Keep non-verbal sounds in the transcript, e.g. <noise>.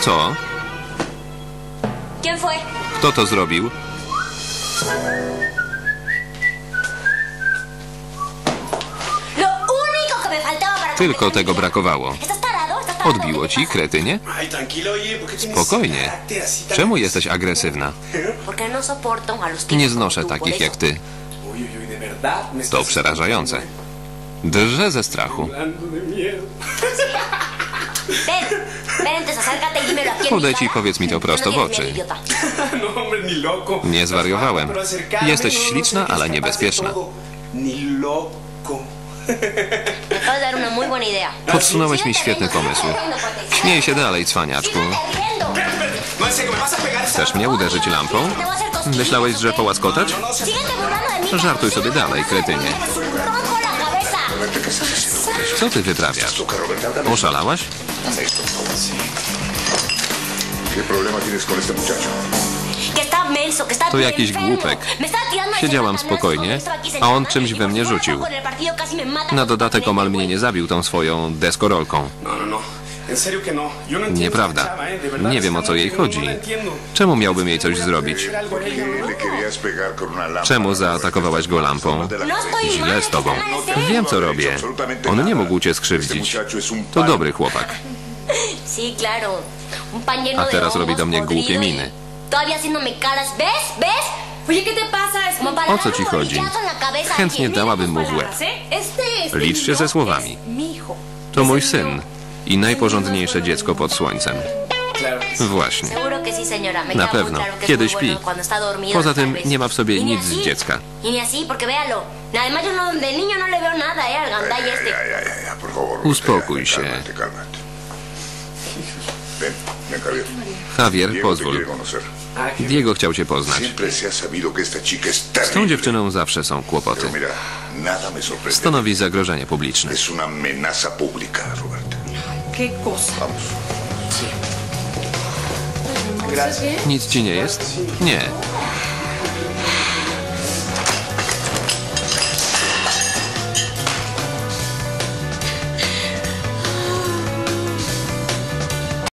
Co? ¿Quién fue? Kto to zrobił? Lo único que me faltaba para Tylko tego brakowało. Odbiło ¿Qué ci, kretynie? Ay, tranquilo, oye, ¿por qué Spokojnie. Czemu jesteś agresywna? <laughs> Porque no soporto a los tipos Nie como znoszę tú, por takich eso. jak ty. To przerażające. Drżę ze strachu. Ven, <laughs> acércate y Podejdź i powiedz mi to No prosto w oczy. <laughs> no. Nie zwariowałem. Jesteś śliczna, ale niebezpieczna. Podsunąłeś mi świetny pomysł. Śmiej się dalej, cwaniaczku. No, en serio, ¿me vas a pegar esa Chcesz mnie uderzyć lampą? Myślałeś, że połaskotać? Żartuj sobie dalej, kretynie. mí. Rompo la cabeza. Oszalałaś? ¿Qué problema tienes con este muchacho? Jakiś głupek. Siedziałam Satanás spokojnie, esto a on czymś we mnie rzucił. Na dodatek omal mnie nie zabił tą swoją deskorolką. No, no, no. No. No Nieprawda. eh, Nie wiem o co jej chodzi. no. Czemu miałbym jej coś zrobić? Era algo en ella, ¿Qué ¿no? Czemu zaatakowałaś go lampą? No Źle z tobą. Wiem co robię. On nie mógł cię skrzywdzić. To dobry chłopak. <laughs> A teraz robi do mnie głupie y miny. O co ci chodzi? bolillazo en la cabeza a Chętnie dałabym mu w łeb. ¿eh? Licz się ze słowami. es mi hijo. To mój syn. I najporządniejsze dziecko pod słońcem. Właśnie. Seguro que sí, señora. Me Na pewno. Kiedy śpi. bueno cuando está dormido, Poza tym nie ma w sobie Y ni nic z dziecka. No, no. Uspokój się. Cálmate, cálmate. Ven, ven, Javier. Pozwól. Diego chciał cię poznać. Z tą dziewczyną zawsze są kłopoty. Stanowi zagrożenie publiczne. Nic ci nie jest? Nie.